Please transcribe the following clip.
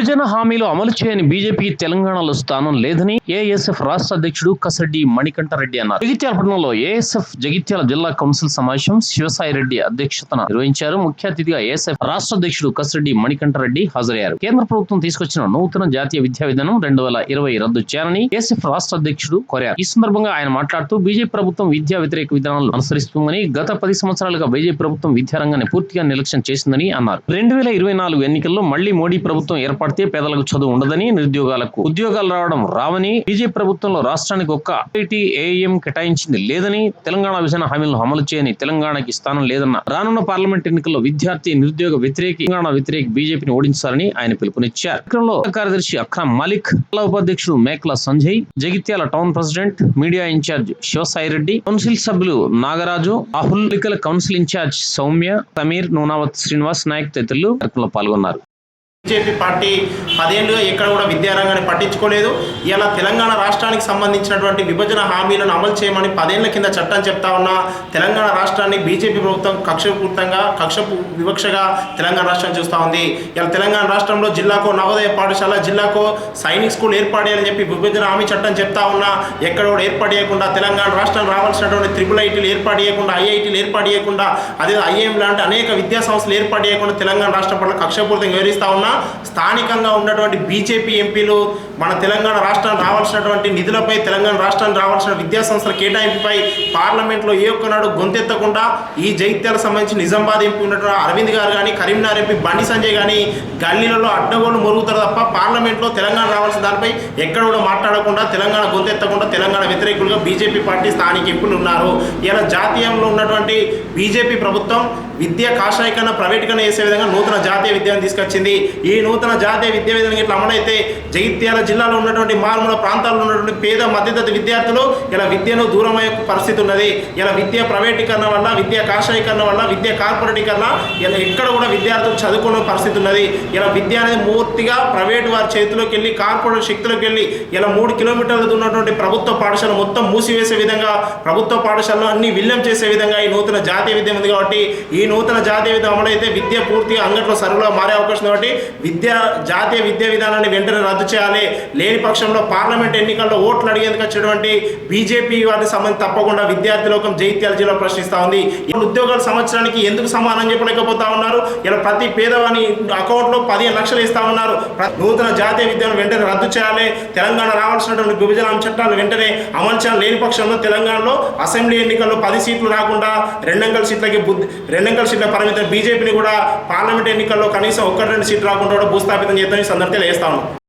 విభజన హామీలు అమలు చేయని బీజేపీ తెలంగాణలో స్థానం లేదని ఏఎస్ఎఫ్ రాష్ట్ర అధ్యక్షుడు కసడ్డి మణికంఠరెడ్డి అన్నారు. జగిత్యాల పట్టణంలో ఏఎస్ఎఫ్ జగిత్యాల జిల్లా కౌన్సిల్ సమావేశం శివసాయి రెడ్డి అధ్యక్షతన నిర్వహించారు. ముఖ్య అతిథిగా ఏఎస్ఎఫ్ రాష్ట్ర అధ్యక్షుడు కసడ్డి మణికంఠరెడ్డి హాజరయ్యారు. కేంద్ర ప్రభుత్వం తీసుకొచ్చిన నూతన జాతీయ విద్యా విధానం రెండు వేల ఇరవై రద్దు చేయాలని ఏఎస్ఎఫ్ రాష్ట్ర అధ్యక్షుడు కోరారు. ఈ సందర్భంగా ఆయన మాట్లాడుతూ బీజేపీ ప్రభుత్వం విద్యా వ్యతిరేక విధానాలు అనుసరిస్తుందని గత పది సంవత్సరాలుగా బీజేపీ ప్రభుత్వం విద్యారంగాన్ని పూర్తిగా నిర్లక్ష్యం చేసిందని అన్నారు. రెండు వేల ఇరవై నాలుగు ఎన్నికల్లో మళ్ళీ మోడీ ప్రభుత్వం ఏర్పాటు పడితే పేదలకు చదువు ఉండదని నిరుద్యోగాలకు ఉద్యోగాలు రావడం రావని బీజేపీ ప్రభుత్వంలో రాష్ట్రానికి ఒక్క ఐటీ ఏఎం కేటాయించింది లేదని తెలంగాణ విభజన హామీలను అమలు చేయని తెలంగాణకి స్థానం లేదన్న రానున్న పార్లమెంట్ ఎన్నికల్లో విద్యార్థి నిరుద్యోగ వ్యతిరేక తెలంగాణ వ్యతిరేక బీజేపీని ఓడించాలని ఆయన పిలుపునిచ్చారు. కార్యదర్శి అక్రమ్ మాలిక్ జిల్లా ఉపాధ్యక్షుడు Mekala Sanjay Jagtial town president media in charge Sivasai Reddy council సభ్యులు నాగరాజు రాహుల్ ఎన్నికల council in charge Soumya Sameer Nunavath Srinivas Naik తదితరులు కార్యక్రమంలో పాల్గొన్నారు. బీజేపీ పార్టీ పదేళ్ళుగా ఎక్కడ కూడా విద్యారంగాన్ని పట్టించుకోలేదు. ఇలా తెలంగాణ రాష్ట్రానికి సంబంధించినటువంటి విభజన హామీలను అమలు చేయమని పదేళ్ళ కింద చట్టం చెప్తా ఉన్న తెలంగాణ రాష్ట్రాన్ని బీజేపీ ప్రభుత్వం కక్షపూర్తంగా కక్ష వివక్షగా తెలంగాణ రాష్ట్రం చూస్తూ ఉంది. ఇలా తెలంగాణ రాష్ట్రంలో జిల్లాకో నవోదయ పాఠశాల జిల్లాకో సైనిక్ స్కూల్ ఏర్పడేయాలని చెప్పి విభజన హామీ చట్టం చెప్తా ఉన్నా ఎక్కడ కూడా ఏర్పాటు చేయకుండా తెలంగాణ రాష్ట్రం రావాల్సినటువంటి త్రిపుల్ ఐటీలు ఏర్పాటు చేయకుండా ఐఐటీలు ఏర్పడేయకుండా చేయకుండా అదే ఐఏఎం లాంటి అనేక విద్యా సంస్థలు ఏర్పడేయకుండా తెలంగాణ రాష్ట్రం పట్ల కక్షపూర్తంగా వివరిస్తా ఉన్నా స్థానికంగా ఉన్నటువంటి బీజేపీ ఎంపీలు మన తెలంగాణ రాష్ట్రం రావాల్సినటువంటి నిధులపై తెలంగాణ రాష్ట్రానికి రావాల్సిన విద్యా సంస్థల కేటాయింపుపై పార్లమెంట్లో ఏ ఒక్కనాడు గొంతెత్తకుండా ఈ జైత్యాలకు సంబంధించి నిజామాబాద్ ఎంపీ ఉన్నటువంటి అరవింద్ గారు కానీ కరీంనగర్ ఎంపీ బండి సంజయ్ కానీ గల్లీలలో అడ్డగోలు మొరుగుతారు తప్ప పార్లమెంట్లో తెలంగాణ రావాల్సిన దానిపై ఎక్కడ కూడా మాట్లాడకుండా తెలంగాణ గొంతెత్తకుండా తెలంగాణ వ్యతిరేకులుగా బీజేపీ పార్టీ స్థానిక ఎంపీలు ఉన్నారు. ఇలా జాతీయంలో ఉన్నటువంటి బీజేపీ ప్రభుత్వం విద్య ప్రైవేట్ కన్నా చేసే విధంగా నూతన జాతీయ విద్యను తీసుకొచ్చింది. ఈ నూతన జాతీయ విద్యా విధానం ఇట్లా అమలైతే జగిత్యాల జిల్లాలో ఉన్నటువంటి మారుమూల ప్రాంతాల్లో ఉన్నటువంటి పేద మధ్యతరగతి విద్యార్థులు ఇలా విద్యను దూరమయ్యే పరిస్థితి ఉన్నది. ఇలా విద్య ప్రైవేటీకరణ వల్ల విద్య కాషాయీకరణ వల్ల విద్య కార్పొరేటీకరణ ఇలా ఎక్కడ కూడా విద్యార్థులు చదువుకునే పరిస్థితి ఉన్నది. ఇలా విద్య అనేది పూర్తిగా ప్రైవేట్ వారి చేతిలోకి వెళ్ళి కార్పొరేట్ శక్తిలోకి వెళ్ళి ఇలా మూడు కిలోమీటర్లు ఉన్నటువంటి ప్రభుత్వ పాఠశాల మొత్తం మూసివేసే విధంగా ప్రభుత్వ పాఠశాలను అన్ని విలీనం చేసే విధంగా ఈ నూతన జాతీయ విద్య ఉంది కాబట్టి ఈ నూతన జాతీయ విద్య అమలైతే విద్య పూర్తిగా అంగట్లో సరువులో మారే అవకాశం కాబట్టి విద్య జాతీయ విద్యా విధానాన్ని వెంటనే రద్దు చేయాలి. లేని పక్షంలో పార్లమెంట్ ఎన్నికల్లో ఓట్లు అడిగేందుకు వచ్చినటువంటి బీజేపీ వారికి సంబంధించి తప్పకుండా విద్యార్థి లోకం జైత్యాల జిల్లా ప్రశ్నిస్తా ఉంది. ఉద్యోగాల సంవత్సరానికి ఎందుకు సమానం చెప్పలేకపోతా ఉన్నారు? ఇలా ప్రతి పేదవాని అకౌంట్లో పదిహేను లక్షలు ఇస్తా ఉన్నారు. నూతన జాతీయ విద్యను వెంటనే రద్దు చేయాలి. తెలంగాణ రావాల్సినటువంటి విభజన చట్టాలు వెంటనే అమలు చేయాలి. లేని పక్షంలో తెలంగాణలో అసెంబ్లీ ఎన్నికల్లో పది సీట్లు రాకుండా రెండంకల సీట్లకి బుద్ధి రెండంకల సీట్ల పరిమితం బీజేపీని కూడా పార్లమెంట్ ఎన్నికల్లో కనీసం ఒక్కటి రెండు సీట్లు రాకుండా కూడా భూస్థాపితం చేద్దాం ఈ సందర్భంగా వేస్తా ఉన్నాం.